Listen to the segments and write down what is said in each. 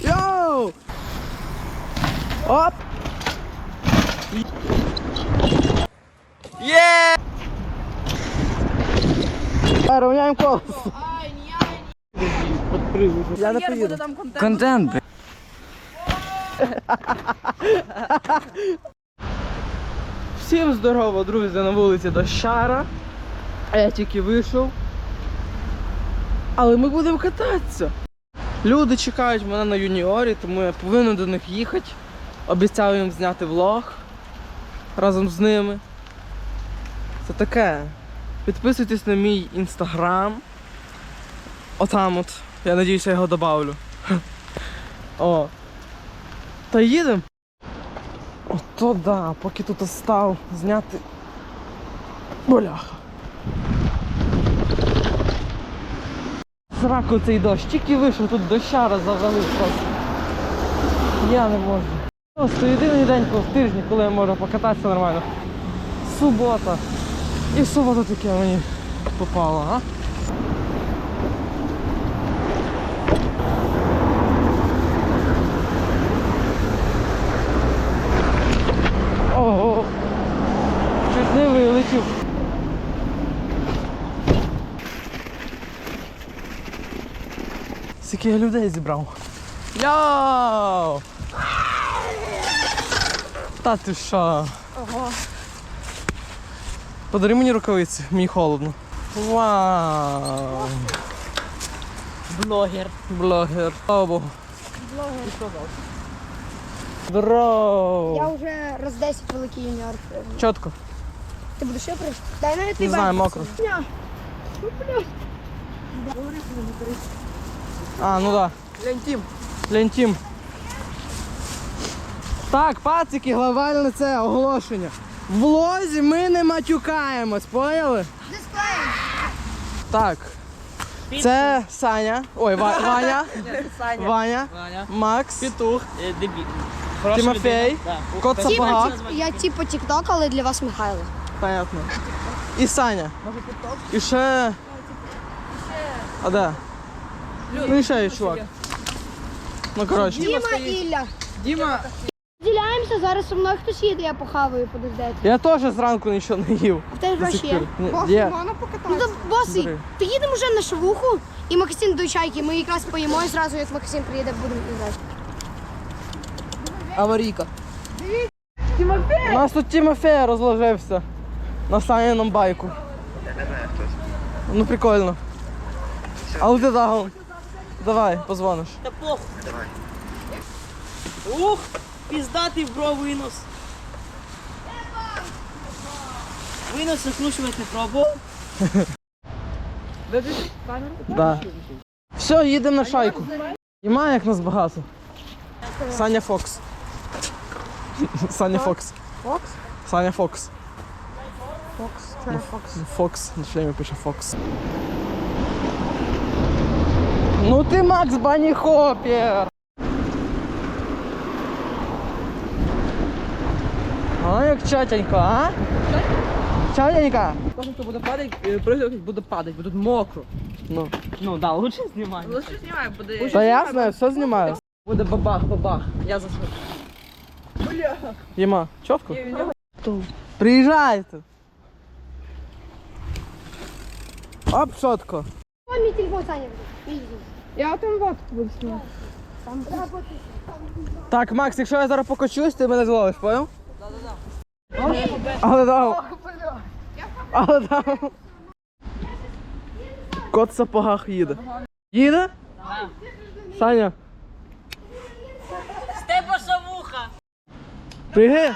Йоу! Оп! Є! Равняємо колесо. Я не поїду. Контент. Всім здорово, друзі, на вулиці Дощара. Я тільки вийшов. Але ми будемо кататися. Люди чекають мене на юніорі, тому я повинен до них їхати. Обіцяю їм зняти влог разом з ними. Це таке. Підписуйтесь на мій інстаграм. Отам от. Я надіюся, я його добавлю. О. Та їдемо. Ото да, поки тут став зняти. Боляха. Сраку цей дощ, тільки вийшов, тут дощара завалив просто. Я не можу. Просто єдиний день в тижні, коли я можу покататися нормально. Субота. І в суботу таке мені попало, а? Ого! Чуть не вилетів. Скільки я людей зібрав. Йоу! Та ти що? Ого. Подари мені рукавиці, мені холодно. Вау! Блогер. Блогер. Слава Богу. Блогер. Здорово! Я вже раз 10 великий юніор. Чітко. Ти будеш ще прийти? Дай навіть Не знаю, мокро. собі. Ня. Ну, блядь. А, ну да. Лентім. Лентім. Так, пацики, глобальне це оголошення. В влозі ми не матюкаємось, поняли? Так. Це Саня. Ой, Ва- Ваня. Саня. Ваня. Ваня. Макс. Петух. Е, Дебіт. Тимофей. Кот Хороша сапога. Я типу тік-ток, але для вас Михайло. Понятно. І Саня. І ще. А де? Ну і ще є чувак. Ну коротше. Діма Ілля. Діма. Діляємося, зараз со мною хтось їде, я похаваю, подождете. Я теж зранку нічого не їв. В тебе гроші є? Ні, Є. Ну то босий, Бери. приїдемо вже на шавуху і Максим до чайки. Ми якраз поїмо і зразу, як Максим приїде, будемо їздити. Аварійка. У нас тут Тимофей розложився на Саняному байку. Ну прикольно. Але ти дагом. Давай, позвониш. Та похуй. Давай. Ух, піздатий бро винос. Винос накручувати не пробував. Да. Все, їдемо на шайку. Нема як нас багато. Саня Фокс. Саня Фокс. Фокс? Саня Фокс. Фокс, це Фокс. Фокс, на шлемі пише Фокс. Ну ти Макс Баніхопер! А як чатенько, а? Чатенько? Кожен, хто буде падати, пригати буде падати, бо тут мокро. Ну. Ну да, лучше знімай. Лише знімай, буде. Та я знаю, все знімаю. Буде бабах, бабах. Я за що. Єма, чітко? Приїжджайте. Оп, чітко. Мій телефон, Саня. Я там водку буду. Там. Так, Макс, якщо я зараз покочусь, ти мене зловиш, понял? Але дав. Але дав. Кот в сапогах їде. Їде? Саня, Степа шавуха. пригай.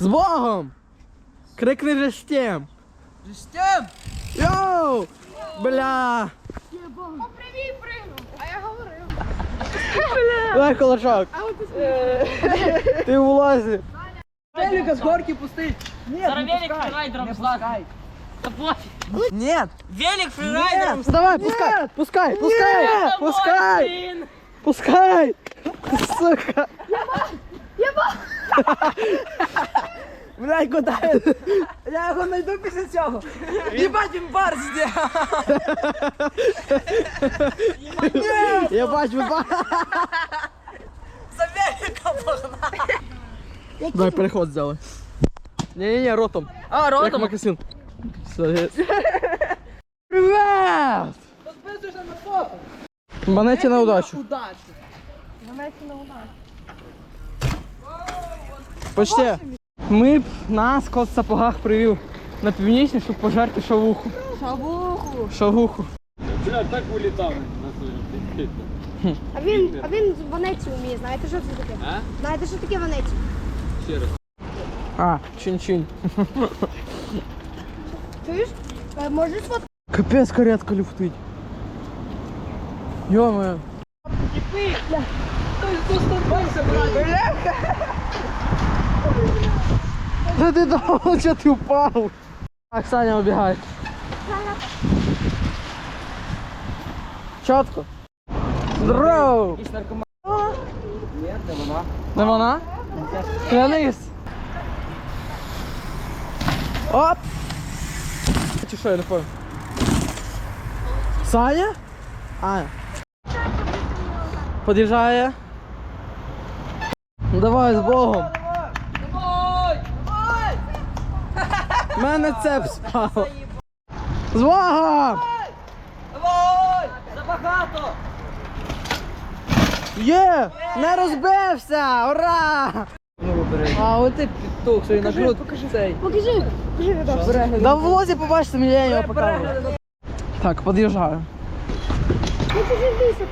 З Богом! Крикни же стем. Жестем! Йоу! Бля! Попривій пригну, а я говорив. Дай кулачок. Ти в лозі. Велика з горки пустить. Ні, Зараз велик фрирайдером злазить. Та пофіг. Нет! Велик фрирайдером. Давай, пускай, пускай, пускай, пускай, Блін. пускай. Сука. Блядь, куди? Я його знайду після цього. Їбать, він бар зняв. Я бачу, ба. За великом погнав. Давай переход взяли. Ні-ні-ні, ротом. А, Як ротом. макасин. Привіт! Привіт! На фото. Монеті на удачу. Удачі. Почти. Ми б нас кот в сапогах привів на північний, щоб пожарти шавуху. Шавуху. Шавуху. Бля, А він, а він з Венеції вміє, знаєте, що це таке? Знаєте, що таке Венеція? А, чин-чин. Чуєш? Е, Можеш фото? Капець каретка люфтить. Йо-моє. Да ти думав, що ти впав? Так, Саня убігає. Чітко. Здорово! Якийсь наркоман. Не вона? Клянись. Оп! Чи що, я не понял. Саня? А. Под'їжджає. Давай з Богом. Мене цеп спав. З Богом! Забагато! Є! Не розбився! Ура! А от ти підтух, що і на груд цей. Покажи, покажи, Рудольф. Да в влозі побачите, мені я його покажу. Так, під'їжджаю. Ну ти ж тут.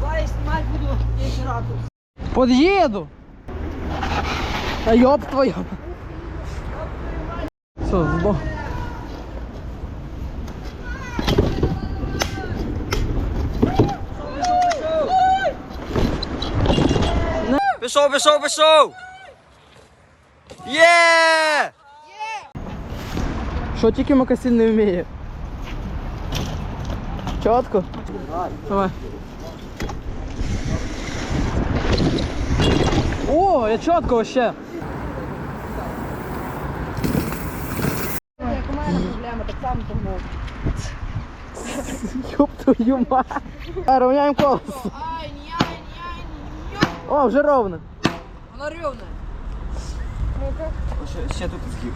Давай я знімати буду інший ракурс. Подъеду. А ёб твою. Все, сбо. Пішов, пішов, пішов! Є! Що тільки макасин не вміє. Чітко? Давай. О, я чітко вообще. Як у мене проблема, так само погнув. Ёб твою мать. А, равняем колесо. О, вже ровно. Воно рівне. Ще тут згиб.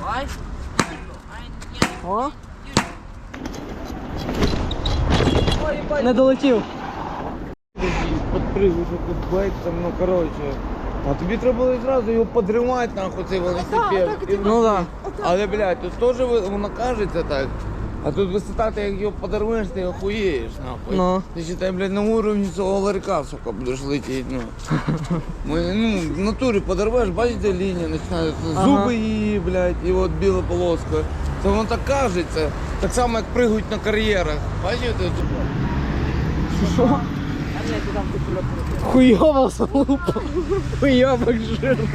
Давай. О. Не долетів. Підпригуєш як байк там, ну коротше. А тобі треба було зразу його подривати нахуй цей велосипед. І- Ну да. Але, блядь, тут теж ви- воно кажеться так. А тут висота, ти як його подорвеш, ти охуєєш, нахуй. Ну. Ти считай, блядь, на уровні цього ларька, сука, будеш летіти, ну. Ми, ну, в натурі подорвеш, бачите, лінія починає, Ага. зуби її, блядь, і от біла полоска. Це воно так кажеться. Так само, як пригають на кар'єрах. Бачите? Що? Хуйова залупа. Хуйовок жирний.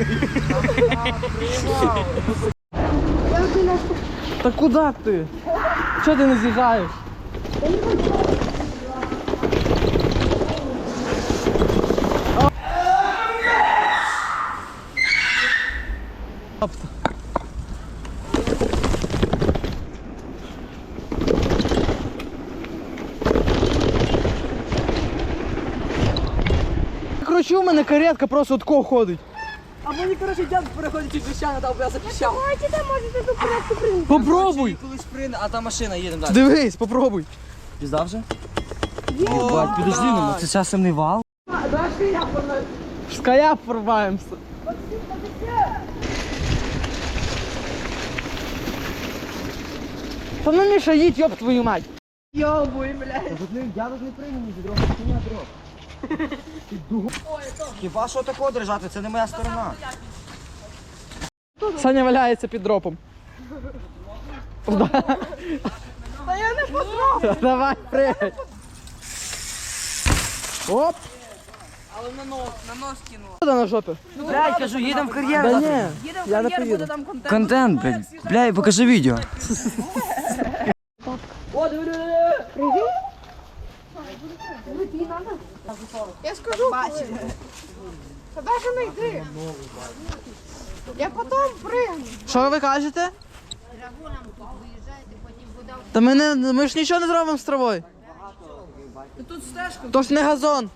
Та куди ти? Чого ти не з'їжджаєш? Кручу, у мене каретка просто отко ходить. А мені, коротше, дядь переходить чуть вещано, дав, я запіщав. Давайте там можете ту порядку прийняти. Попробуй! Колись прийде, а там машина їде далі. Дивись, попробуй. Пізда вже? Бать, підожди, ну це часом не вал. З кая порваємося. Та ну Міша, їдь, ёб твою мать. Йобуй, блядь. Я тут не прийму, ні дрова, хуйня дров. Хіба що такого держати, це не моя сторона. Саня валяється під дропом. Та я не потрапив. Давай, пригай. Оп! Але на нос, на нос кинув. Куди на жопі? Блядь, кажу, їдемо в кар'єр. Да ні, Їдемо я не кар'єр, буде поїду. там контент. Контент, блядь. Блядь, покажи відео. Бачите. Та даже не йди. Я потім пригну. Що ви кажете? Та ми, не, ми ж нічого не зробимо з травою. Тут стежка. То ж не газон.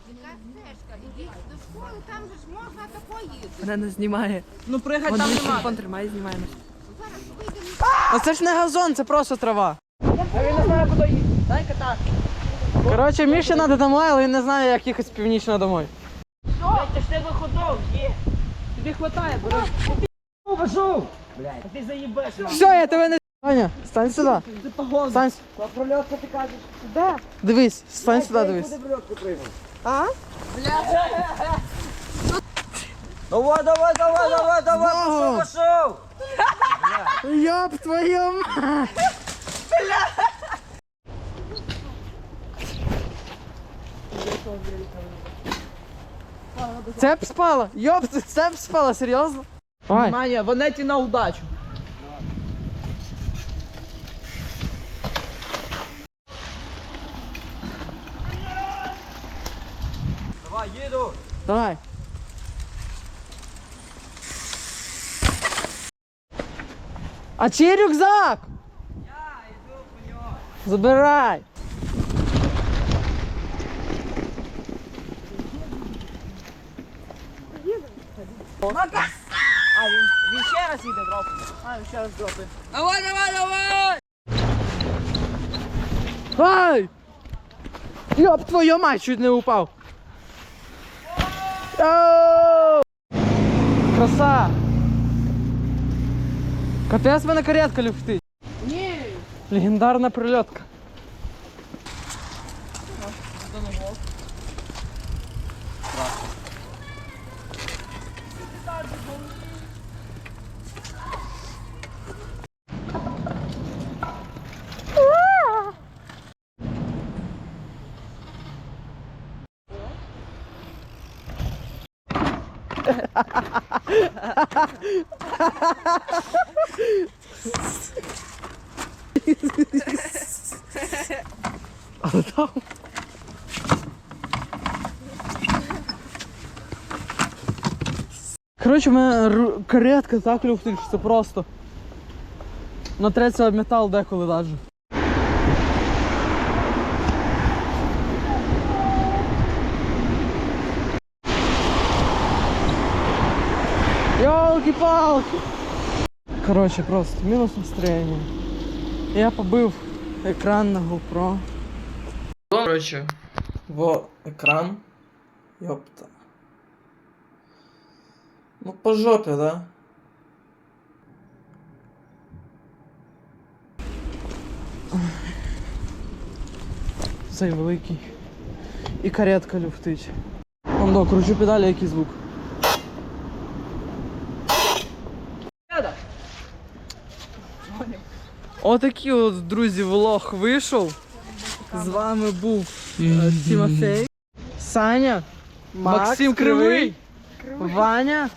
До школи там же ж можна тако їздити. Мене не знімає. Ну пригай там нема. телефон тримай, знімає нас. А це ж не газон, це просто трава. А він не знає, куди їхати. Дай кота. Коротше, Міші треба домой, але він не знає, як їхати з північного домой. Це ж тебе ходов, є. Тобі хватає, бери. Пішов! Блядь, а ти заїбеш. Все, я тебе не. Ваня, стань сюди. Ти погон. Стань. с- Про прольотку ти кажеш? Де? Дивись, стань сюди, дивись. Прольотку приймав? Давай, давай, давай, давай, давай, пішов, пішов! Йоп твою мать! Цеп спала? Йоп, це цеп спала, серйозно? Ой, Внимание, вонеті на удачу. Давай, їду! давай. А чий рюкзак? Я йду по нього. Забирай. А, він, він ще раз їде дроп. А, він ще раз дропить. Давай, давай, давай! Ай! Йоп, твою мать, чуть не упав. Йоу! Краса! Капець мене каретка люфтить. Ні. Легендарна прильотка. Але там. Коротше, в мене каретка так люфтить, що це просто. Натреться метал деколи даже. Йолки-палки! Коротше, просто мінус настроєння. Я побив екран на GoPro. Коротше, во екран. Йопта. Ну по жопі, да? Цей великий. І каретка люфтить. Вон до, кручу педалі, який звук. Отакий от, друзі, влог вийшов. З вами був е, Тимофей, Саня, Макс Максим Кривий, Ваня